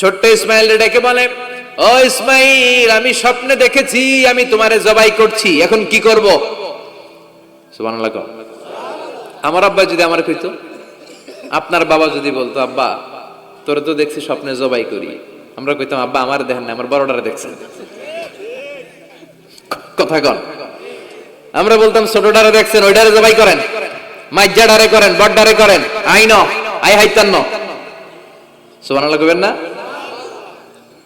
ছোট্ট ইসমাইল ডেকে বলে, ও ইসমাইল, আমি স্বপ্নে দেখেছি, আমি তোমারে জবাই করছি, এখন কি করব? আমার আব্বা যদি আমার কইতো, আপনার বাবা যদি বলতো, আব্বা, তোরে তো দেখছি স্বপ্নে জবাই করি। আমরা কইতাম, আব্বা, আমার দেখেন না আমার বড়টারে দেখছেন। কথা কন। আমরা বলতাম ছোটটারে দেখছেন ওইটারে জবাই করেন মাইজাডারে করেন, বড্ডারে করেন আই ন আই হাইতান্ন। সুবহানাল্লাহ কইবেন না?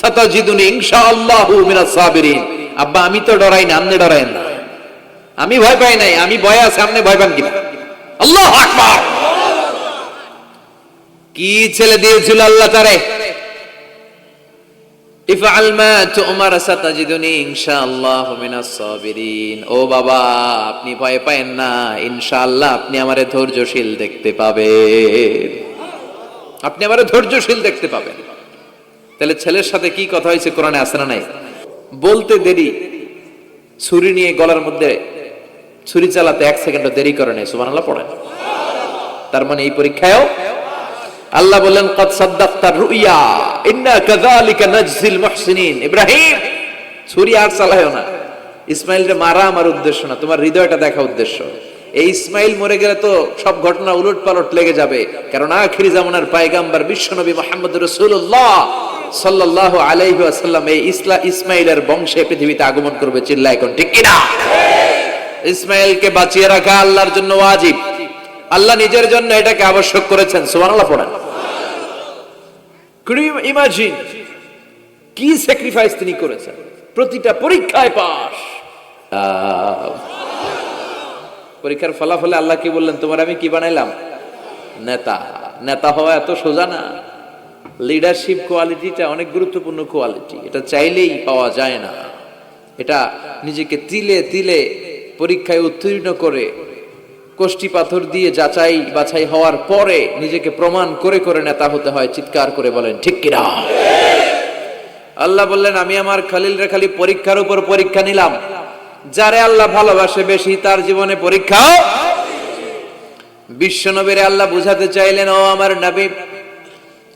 সাতাজিদুনি আব্বা, আমি তো ডরাই না, আপনি ডরায়েন না। আমি ভয় পাই নাই, আমি ভয় আছে ভয় পান কিনা? আল্লাহ কি ছেলে দিয়েছিল আল্লাহ তারে? ও বাবা, আপনি ভয় না, ইনশাআল্লাহ আপনি আমারে ধৈর্যশীল দেখতে পাবেন। আপনি আমারে ধৈর্যশীল দেখতে পাবেন। তাহলে ছেলের সাথে কি কথা হয়েছে কোরআনে আসে না নাই? বলতে দেরি, ছুরি নিয়ে গলার মধ্যে ছুরি চালাতে এক সেকেন্ডও দেরি করে নেই, সুবহানাল্লাহ, পড়েন। তার মানে এই পরীক্ষায়ও আল্লাহ বললেন, কদ সাদ্দাক্তার রুইয়া, ইন্না ইব্রাহিম, ছুরি আর না। ইসমাইলকে মারা আমার উদ্দেশ্য না, তোমার হৃদয়টা দেখা উদ্দেশ্য। এই ইসমাইল মরে গেলে তো সব ঘটনা উলট পালট লেগে যাবে। কারণ আখিরি জামানার পায়গাম্বার বিশ্বনবী মোহাম্মদ রাসূলুল্লাহ ওয়াসাল্লাম এই ইসলা ইসমাইলের বংশে পৃথিবীতে আগমন করবে চিল্লা এখন ঠিক কিনা? ইসমাইলকে বাঁচিয়ে রাখা আল্লাহর জন্য ওয়াজিব। আল্লাহ নিজের জন্য এটাকে আবশ্যক করেছেন পড়েন। ইমাজিন কি স্যাক্রিফাইস তিনি করেছেন? প্রতিটা পরীক্ষায় পাস পরীক্ষার ফলাফলে আল্লাহ কি বললেন, তোমার আমি কি বানাইলাম? নেতা। নেতা হওয়া এত সোজা না। লিডারশিপ কোয়ালিটিটা অনেক গুরুত্বপূর্ণ কোয়ালিটি এটা চাইলেই পাওয়া যায় না। এটা নিজেকে তিলে তিলে পরীক্ষায় উত্তীর্ণ করে কোষ্টি পাথর দিয়ে যাচাই বাছাই হওয়ার পরে নিজেকে প্রমাণ করে করে নেতা হতে হয়, চিৎকার করে বলেন, ঠিক কিনা আল্লাহ বললেন, আমি আমার খালিল খালি পরীক্ষার উপর পরীক্ষা নিলাম। যারে আল্লাহ ভালোবাসে বেশি, তার জীবনে পরীক্ষা বিশ্ব নবীরে আল্লাহ বুঝাতে চাইলেন, ও আমার নবী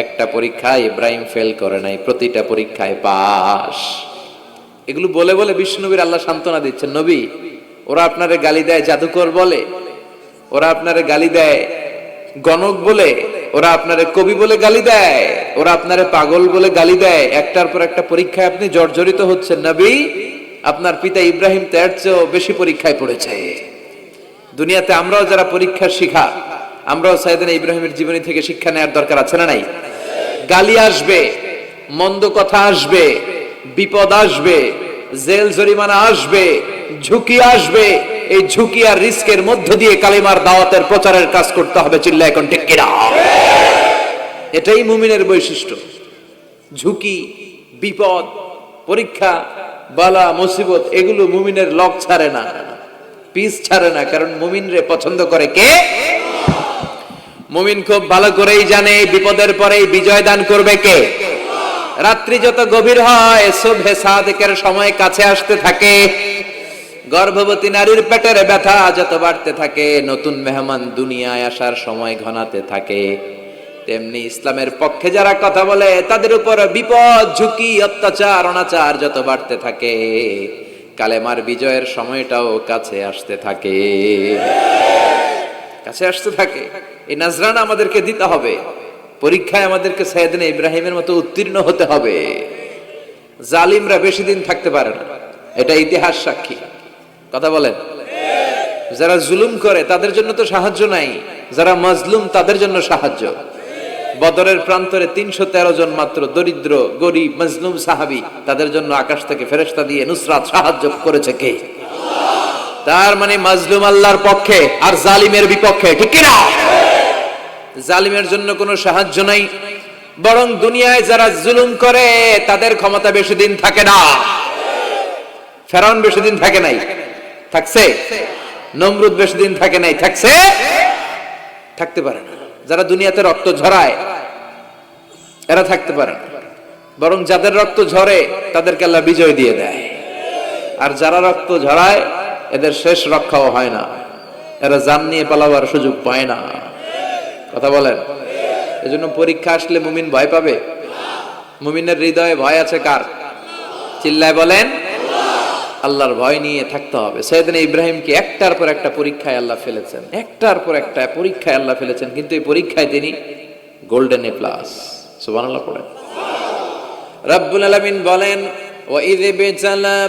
একটা পরীক্ষায় ইব্রাহিম ফেল করে নাই, প্রতিটা পরীক্ষায় পাস এগুলো বলে বলে বিষ্ণুবীর আল্লাহ সান্ত্বনা দিচ্ছেন, নবী, ওরা আপনারে গালি দেয় জাদুকর বলে, ওরা আপনারে গালি দেয় গণক বলে, ওরা আপনারে কবি বলে গালি দেয়, ওরা আপনারে পাগল বলে গালি দেয়। একটার পর একটা পরীক্ষায় আপনি জর্জরিত হচ্ছেন, নবী, আপনার পিতা ইব্রাহিম তো বেশি পরীক্ষায় পড়েছে। দুনিয়াতে আমরাও যারা পরীক্ষার শিখা আমরাও সাইদিন ইব্রাহিমের জীবনী থেকে শিক্ষা নেওয়ার দরকার আছে না নাই? গালি আসবে, মন্দ কথা আসবে, বিপদ আসবে, জেল জরিমানা আসবে, ঝুঁকি আসবে, এই ঝুঁকি আর রিস্কের মধ্য দিয়ে কালিমার দাওয়াতের প্রচারের কাজ করতে হবে, চিল্লা এখন কিনা? এটাই মুমিনের বৈশিষ্ট্য। ঝুঁকি, বিপদ, পরীক্ষা, বালা, মুসিবত, এগুলো মুমিনের লক ছাড়ে না। পিস ছাড়ে না, কারণ মুমিনরে পছন্দ করে কে? মুমিন খুব ভালো করেই জানে, বিপদের পরেই বিজয় দান করবে কে? রাত্রি যত গভীর হয় শুভে সাদেকের সময় কাছে আসতে থাকে। গর্ভবতী নারীর পেটের ব্যথা যত বাড়তে থাকে, নতুন মেহমান দুনিয়ায় আসার সময় ঘনাতে থাকে। তেমনি ইসলামের পক্ষে যারা কথা বলে, তাদের উপর বিপদ, ঝুঁকি, অত্যাচার, অনাচার যত বাড়তে থাকে। কালেমার বিজয়ের সময়টাও কাছে আসতে থাকে। কাছে আসতে থাকে। এই নাজরানা আমাদেরকে দিতে হবে। পরীক্ষায় আমাদেরকে সাইদিন ইব্রাহিমের মতো উত্তীর্ণ হতে হবে। জালিমরা বেশি দিন থাকতে পারে না। এটা ইতিহাস সাক্ষী। কথা বলেন। যারা জুলুম করে, তাদের জন্য তো সাহায্য নাই। যারা মজলুম, তাদের জন্য সাহায্য। বদরের প্রান্তরে তিনশো তেরো জন মাত্র দরিদ্র, গরিব, মজলুম সাহাবি, তাদের জন্য আকাশ থেকে ফেরেস্তা দিয়ে নুসরাত সাহায্য করেছে কে? তার মানে মাজলুম আল্লাহর পক্ষে আর জালিমের বিপক্ষে, ঠিক কিনা? জালিমের জন্য কোনো সাহায্য নাই, বরং দুনিয়ায় যারা জুলুম করে, তাদের ক্ষমতা বেশি দিন থাকে না। ফেরাউন বেশি দিন থাকে নাই, থাকছে? নমরুদ বেশি দিন থাকে নাই, থাকছে? থাকতে পারে না। যারা দুনিয়াতে রক্ত ঝরায়, এরা থাকতে পারে না। বরং যাদের রক্ত ঝরে, তাদেরকে আল্লাহ বিজয় দিয়ে দেয়। আর যারা রক্ত ঝরায় এদের শেষ রক্ষাও হয় না। এরা জান নিয়ে পালাবার সুযোগ পায় না। কথা বলেন? এজন্য পরীক্ষা আসলে মুমিন ভয় পাবে? মুমিনের হৃদয়ে ভয় আছে কার? চিল্লায় বলেন, আল্লাহর ভয় নিয়ে থাকতে হবে। সেদিন ইব্রাহিমকে একটার পর একটা পরীক্ষায় আল্লাহ ফেলেছেন। একটার পর একটা পরীক্ষায় আল্লাহ ফেলেছেন, কিন্তু এই পরীক্ষায় তিনি গোল্ডেন এ প্লাস। সুবহানাল্লাহ পড়েন। রব্বুল আলামিন বলেন ওয়াইদ বিতালা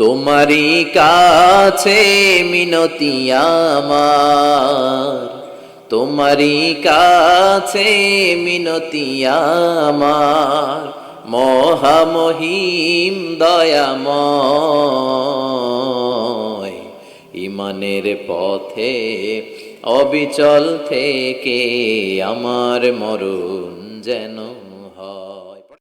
তোমারই কাছে মিনতি আমার। তোমারই কাছে মিনতি আমার। মহামহিম দয়াময়। ইমানের পথে অবিচল থেকে আমার মরণ যেন